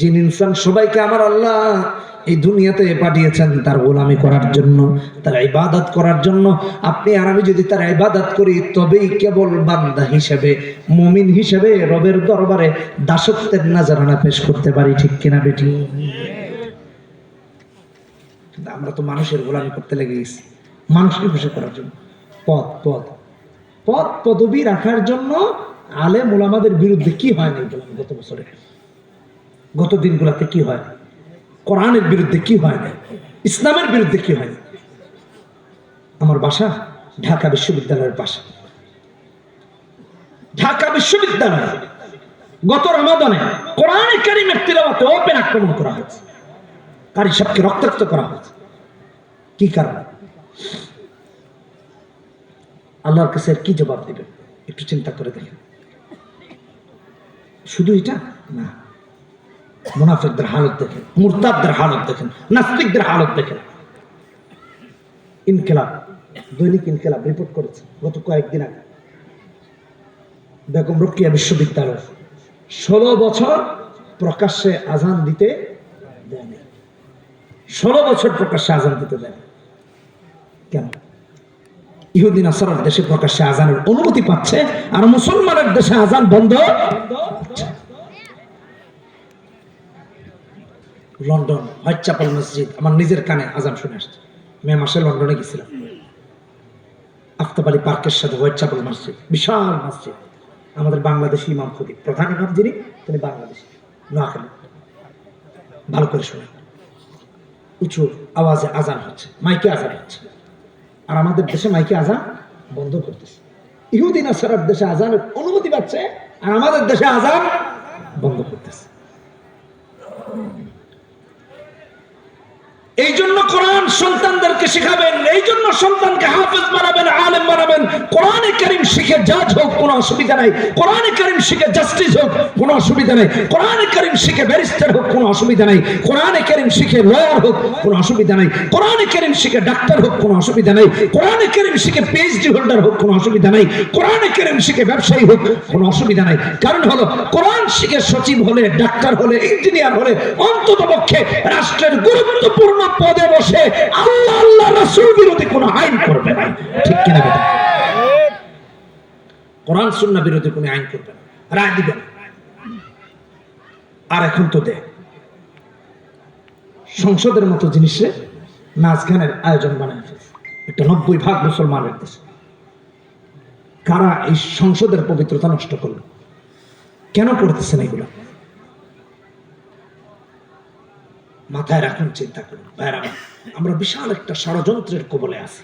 জিন ইনসান সবাইকে আমার আল্লাহ এই দুনিয়াতে পাঠিয়েছেন তার গোলামি করার জন্য, তার ইবাদত করার জন্য। আপনি আর আমি যদি তার ইবাদত করি, তবেই কেবল বান্দা হিসেবে, মুমিন হিসেবে রবের দরবারে দাসত্বের নাজারানা পেশ করতে পারি, ঠিক কিনা বেটি? আমরা তো মানুষের গোলামি করতে লেগে গেছি। মানুষকে খুশি করার জন্য। পদ পদ পদ পদবি রাখার জন্য আলে মোলামাদের বিরুদ্ধে কি হয়নি গত বছরে? গত দিনগুলোতে কি হয়? কোরআনের বিরুদ্ধে কি হয় না ইসলামের বিরুদ্ধে কি হয় আমার বাসা ঢাকা বিশ্ববিদ্যালয়ের পাশে। ঢাকা বিশ্ববিদ্যালয় গত রমাদানে কোরআনে কারিমের তিলাওয়াতে ওপেন আক্রমণ করা হয়েছে। কারি সাহেবকে রক্তাক্ত করা হয়েছে। কি কারণে? আল্লাহর কাছে কি জবাব দেবেন? একটু চিন্তা করে দেখেন। শুধু এটা? না। মুনাফিকদের হালত দেখেন মুরতাবদের হালত দেখেন, নাস্তিকদের হালত দেখেন। ইনকেলাব, দৈনিক ইনকেলাব রিপোর্ট করেছে গত কয়েকদিন আগে। বেগম রকিয়া বিশ্ববিদ্যালয়, ষোলো বছর প্রকাশ্যে আজান দিতে দেয়নি। ষোলো বছর প্রকাশ্যে আজান দিতে দেয় কেন? ইহুদিন আসারের দেশে প্রকাশ্যে আজানের অনুমতি পাচ্ছে আর মুসলমানের দেশে আজান বন্ধ হচ্ছে। লন্ডন হোয়াইট চ্যাপেল মসজিদ, আমার নিজের কানে আজান শুনে আসছে। মে মাসে লন্ডনে গেছিলাম। আফতাব আলী পার্কের সাথে হোয়াইট চ্যাপেল মসজিদ, বিশাল মসজিদ। আমাদের বাংলাদেশি ইমাম খতিব, প্রধান ইমাম যিনি, তিনি বাংলাদেশি। নোয়াখালী ভালো করে শুনে উঁচু আওয়াজে আজান হচ্ছে, মাইকে আজান হচ্ছে। আর আমাদের দেশে মাইকে আজান বন্ধ করতেছে। ইহুদিন আসারার দেশে আজানের অনুমতি পাচ্ছে, আর আমাদের দেশে আজান বন্ধ করতেছে এই জন্য কোরআন সন্তানদেরকে শেখাবেন এই জন্য সন্তানকে হাফেজ বানাবেন, আলেম বানাবেন। কোরআনে কারিম শিখে জাজ হোক, কোনো অসুবিধা নাই। কোরআনে কারিম শিখে জাস্টিস হোক, কোনো অসুবিধা নাই। কোরআনে কারিম শিখে ব্যারিস্টার হোক, কোনো অসুবিধা নাই। কোরআনে কারিম শিখে লয়ার হোক, কোনো অসুবিধা নাই। কোরআনে কারিম শিখে ডাক্তার হোক, কোনো অসুবিধা নাই। কোরআনে কারিম শিখে পিএইচডি হোল্ডার হোক, কোনো অসুবিধা নাই। কোরআনে কারিম শিখে ব্যবসায়ী হোক, কোনো অসুবিধা নাই। কারণ হলো, কোরআন শিখে সচিব হলে, ডাক্তার হলে, ইঞ্জিনিয়ার হলে অন্তত পক্ষে রাষ্ট্রের গুরুত্বপূর্ণ পদে বসে আল্লাহ রাসূল বিরোধী কোনো আইন করবে না। ঠিক কিনা বেটা কোরআন, সুন্নাহ বিরোধী কোনো আইন করবে না। রায় দিবে না। আর এখন তো দে, সংসদের মতো জিনিসে নাচ গানের আয়োজন বানায় একটা নব্বই ভাগ মুসলমানের দেশে। কারা এই সংসদের পবিত্রতা নষ্ট করল? কেন করতেছেন এগুলো? মাথায় রাখুন চিন্তা করুন। ভাইরা আমরা বিশাল একটা ষড়যন্ত্রের কবলে আছি।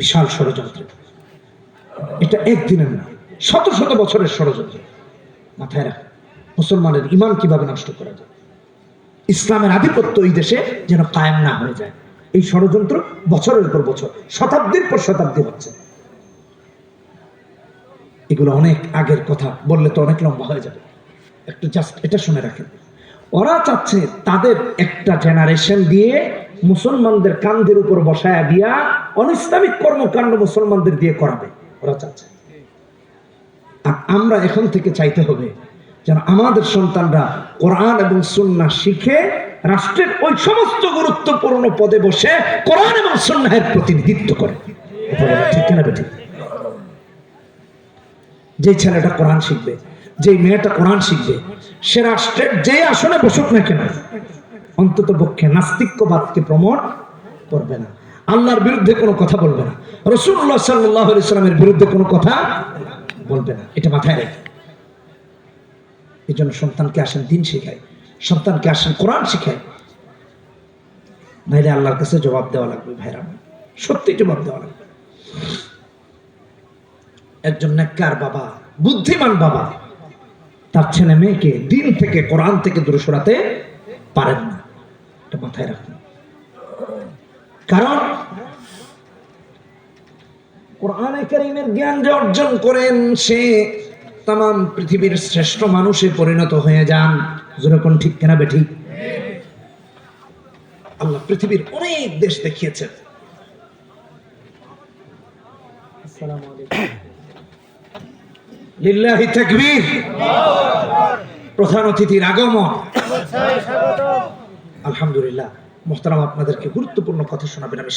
বিশাল ষড়যন্ত্র এটা একদিনের না শত শত বছরের ষড়যন্ত্র। মাথায় রাখুন মুসলমানের ইমান কীভাবে নষ্ট করা যায়? ইসলামের আধিপত্য এই দেশে যেন কায়েম না হয়ে যায়। এই ষড়যন্ত্র বছরের পর বছর শতাব্দীর পর শতাব্দী হচ্ছে। এগুলো অনেক আগের কথা বললে তো অনেক লম্বা হয়ে যাবে। একটু জাস্ট এটা শুনে রাখেন। ওরা চাচ্ছে তাদের একটা জেনারেশন দিয়ে মুসলমানদের কান্দের উপর বসায়া দিয়া অনিসলামিক কর্মকাণ্ড মুসলমানদের দিয়ে করাবে। ওরা চাচ্ছে। আর আমরা এখন থেকে চাইতে হবে যেন আমাদের সন্তানরা কোরআন এবং সুন্না শিখে রাষ্ট্রের ওই সমস্ত গুরুত্বপূর্ণ পদে বসে কোরআন এবং সুন্নাহের প্রতিনিধিত্ব করে। ঠিক কিনা যে ছেলেটা কোরআন শিখবে যে মেয়েটা কোরআন শিখবে, সে রাষ্ট্রের যে আসনে বসুক না কেন, অন্তত পক্ষে নাস্তিক্যবাদকে প্রমোট করবে না। আল্লাহর বিরুদ্ধে কোনো কথা বলবে না। রসুল্লাহ সাল্লাহ ইসলামের বিরুদ্ধে কোনো কথা বলবে না। এটা মাথায় রেখে। এই জন্য সন্তানকে আসেন দিন শেখায়, সন্তানকে আসেন কোরআন শিখায়। নাইলে আল্লাহর কাছে জবাব দেওয়া লাগবে, ভাইরা। সত্যি জবাব দেওয়া লাগবে। একজন নেককার বাবা, বুদ্ধিমান বাবা তার ছেলে মেয়েকে দিন থেকে, কোরআন থেকে দূরে সরাতে পারেন না। এটা মাথায় রাখুন। কারণ কোরআনে কারিমের জ্ঞান যে অর্জন করেন, সে তাম পৃথিবীর শ্রেষ্ঠ মানুষে পরিণত হয়ে যান। যেরকম ঠিক কেনা বেঠিক আল্লাহ পৃথিবীর অনেক দেশ দেখিয়েছেন। আসসালামু আলাইকুম। লিল্লাহি তাকবীর। প্রধান অতিথির আগমন। আলহামদুলিল্লাহ। মোহতারাম আপনাদেরকে গুরুত্বপূর্ণ কথা শোনাবেন আমি